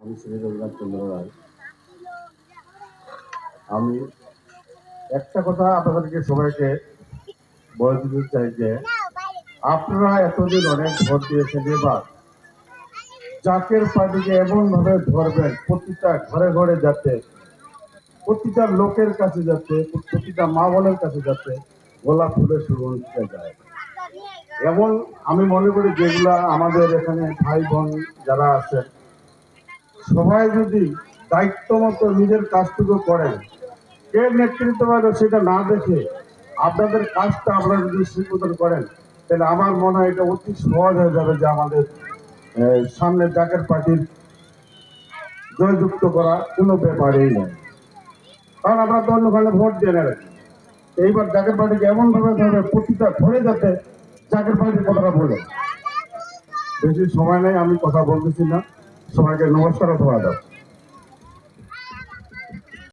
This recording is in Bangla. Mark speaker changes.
Speaker 1: আমি শ্রী রঘুনাথ চন্দ্র রায় আমি একটা কথা আপনাদেরকে সবাইকে বলে দিতে চাই যে, আপনারা এতদিন অনেক ভোট দিয়েছেন, এবার জাকের পার্টিকে এমন ভাবে ধরবেন, প্রতিটা ঘরে ঘরে যাতে, প্রতিটা লোকের কাছে যাতে, প্রতিটা মা বোনের কাছে যাতে গোলাপ ফুলের সুগন্ধিটা যায়। এমন আমি মনে করি যেগুলা আমাদের এখানে ভাই বোন যারা আছেন সবাই যদি দায়িত্ব মতো নিজের কাজটুকু করেন, কে নেতৃত্ব পাবে সেটা না দেখে আপনাদের কাজটা আপনারা যদি স্বীকৃতন করেন, তাহলে আমার মনে হয় এটা অতি সহজ হয়ে যাবে যে আমাদের সামনে জাকের পার্টির জয়যুক্ত করা কোনো ব্যাপারেই নয়। কারণ আমরা তো অন্যখানে ভোট দিয়ে নেবেন। এইবার জাকের পার্টিকে এমনভাবে ধরবে প্রতিটা ঘরে যাতে জাকের পার্টির কথাটা বলে। বেশি সময় নেই, আমি কথা বলতেছি না। ಸಮಾಜಕ್ಕೆ ನಮಸ್ಕಾರ ಸ್ವಾಗತ